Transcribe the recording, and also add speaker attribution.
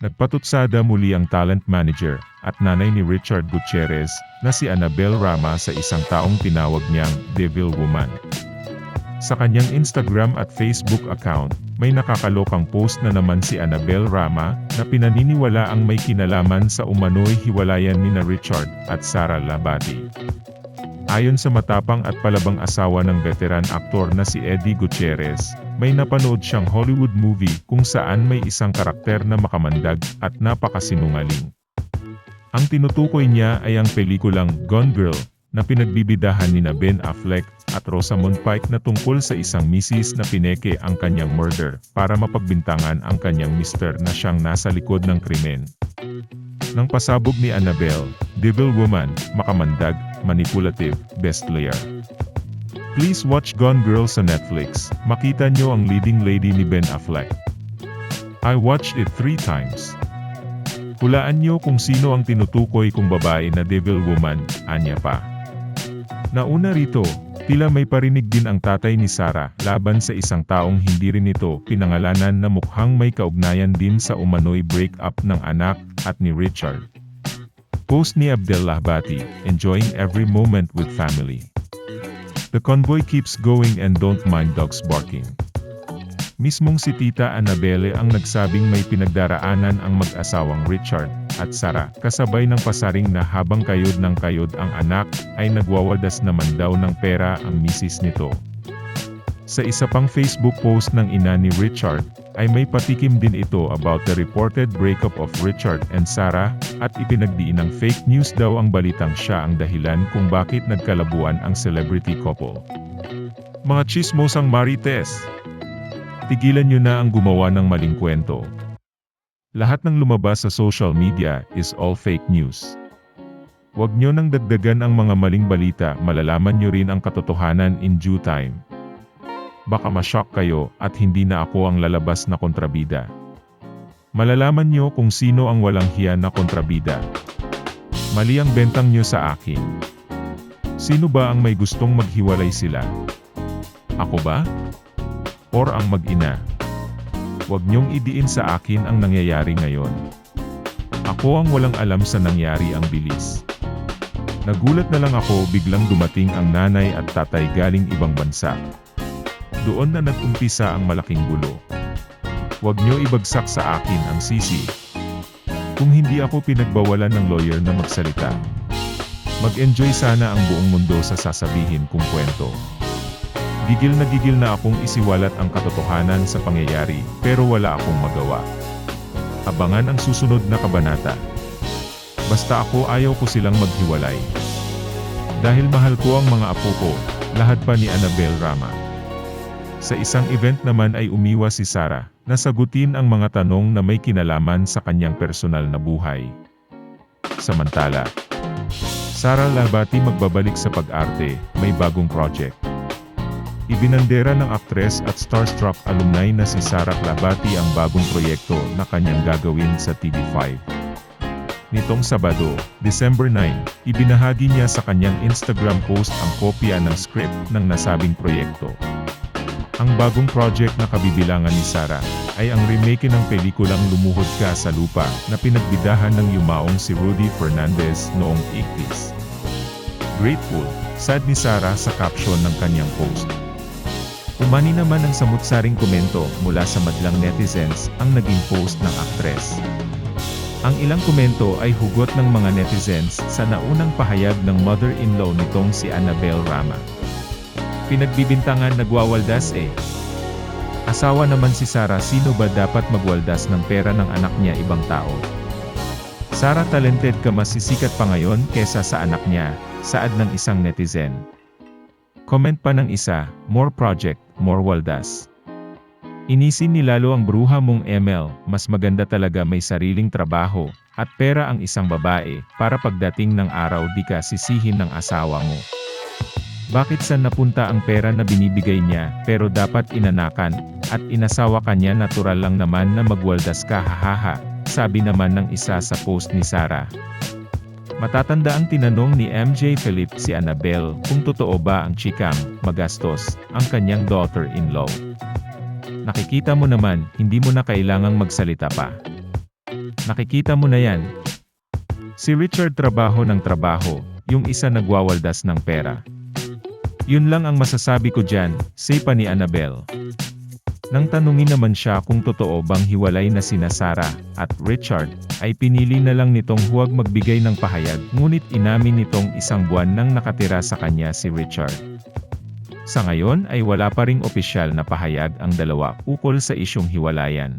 Speaker 1: Nagpatutsada muli ang talent manager at nanay ni Richard Gutierrez na si Annabel Rama sa isang taong tinawag niyang Devil Woman. Sa kanyang Instagram at Facebook account, may nakakalokang post na naman si Annabel Rama na pinaniniwala ang may kinalaman sa umano'y hiwalayan ni na Richard at Sara Labati. Ayon sa matapang at palabang asawa ng veteran aktor na si Eddie Gutierrez, may napanood siyang Hollywood movie kung saan may isang karakter na makamandag at napakasinungaling. Ang tinutukoy niya ay ang pelikulang Gone Girl na pinagbibidahan ni Ben Affleck at Rosamund Pike na tungkol sa isang misis na pineke ang kanyang murder para mapagbintangan ang kanyang mister na siyang nasa likod ng krimen. Nang pasabog ni Annabelle, Devil Woman, makamandag, manipulative, best layer. Please watch Gone Girl sa Netflix. Makita nyo ang leading lady ni Ben Affleck. I watched it three times. Hulaan nyo kung sino ang tinutukoy kong babae na Devil Woman, anya pa. Nauna rito, tila may parinig din ang tatay ni Sarah laban sa isang taong hindi rin ito pinangalanan na mukhang may kaugnayan din sa umano'y break-up ng anak at ni Richard. Post ni Abdel Lahbati, enjoying every moment with family. The convoy keeps going and don't mind dogs barking. Mismong si Tita Annabelle ang nagsabing may pinagdaraanan ang mag-asawang Richard at Sarah kasabay ng pasaring na habang kayod ng kayod ang anak ay nagwawadas naman daw ng pera ang misis nito. Sa isa pang Facebook post ng ina ni Richard, ay may patikim din ito about the reported breakup of Richard and Sarah, at ipinagdiin ng fake news daw ang balitang siya ang dahilan kung bakit nagkalabuan ang celebrity couple. Mga chismosang marites! Tigilan nyo na ang gumawa ng maling kwento. Lahat ng lumabas sa social media is all fake news. Huwag nyo nang dagdagan ang mga maling balita, malalaman nyo rin ang katotohanan in due time. Baka mashock kayo at hindi na ako ang lalabas na kontrabida. Malalaman nyo kung sino ang walang hiya na kontrabida. Mali ang bentang nyo sa akin. Sino ba ang may gustong maghiwalay sila? Ako ba? Or ang mag-ina? Huwag niyong idiin sa akin ang nangyayari ngayon. Ako ang walang alam sa nangyari ang bilis. Nagulat na lang ako biglang dumating ang nanay at tatay galing ibang bansa. Doon na nag-umpisa ang malaking gulo. Huwag niyo ibagsak sa akin ang sisi. Kung hindi ako pinagbawalan ng lawyer na magsalita. Mag-enjoy sana ang buong mundo sa sasabihin kong kwento. Gigil na gigil na akong isiwalat ang katotohanan sa pangyayari, pero wala akong magawa. Abangan ang susunod na kabanata. Basta ako ayaw ko silang maghiwalay. Dahil mahal ko ang mga apo ko, lahat pa ni Annabel Rama. Sa isang event naman ay umiwa si Sarah, na sagutin ang mga tanong na may kinalaman sa kanyang personal na buhay. Samantala, Sarah Labati magbabalik sa pag-arte, may bagong project. Ibinandera ng aktres at starstruck alumni na si Sarah Labati ang bagong proyekto na kanyang gagawin sa TV5. Nitong Sabado, December 9, ibinahagi niya sa kanyang Instagram post ang kopya ng script ng nasabing proyekto. Ang bagong project na kabibilangan ni Sarah, ay ang remake ng pelikulang Lumuhod Ka sa Lupa na pinagbidahan ng yumaong si Rudy Fernandez noong 80s. Grateful, sad ni Sarah sa caption ng kanyang post. Umani naman ang samut-saring komento mula sa madlang netizens ang naging post ng aktres. Ang ilang komento ay hugot ng mga netizens sa naunang pahayag ng mother-in-law nitong si Annabel Rama. Pinagbibintangan nagwawaldas eh. Asawa naman si Sarah sino ba dapat magwaldas ng pera ng anak niya ibang tao? Sarah talented ka masisikat pa ngayon kesa sa anak niya, saad ng isang netizen. Comment pa ng isa, more project, more waldas. Inisin ni lalo ang bruha mong ML, mas maganda talaga may sariling trabaho, at pera ang isang babae, para pagdating ng araw di ka sisihin ng asawa mo. Bakit saan napunta ang pera na binibigay niya, pero dapat inanakan, at inasawa kanya natural lang naman na magwaldas ka hahaha, sabi naman ng isa sa post ni Sarah. Matatanda ang tinanong ni MJ Philip si Annabel kung totoo ba ang chikang magastos ang kanyang daughter-in-law. Nakikita mo naman, hindi mo na kailangang magsalita pa. Nakikita mo na yan. Si Richard trabaho ng trabaho, yung isa nagwawaldas ng pera. Yun lang ang masasabi ko dyan, say pa ni Annabel. Nang tanungin naman siya kung totoo bang hiwalay na sina Sarah at Richard, ay pinili na lang nitong huwag magbigay ng pahayag ngunit inamin nitong isang buwan nang nakatira sa kanya si Richard. Sa ngayon ay wala pa ring opisyal na pahayag ang dalawa ukol sa isyong hiwalayan.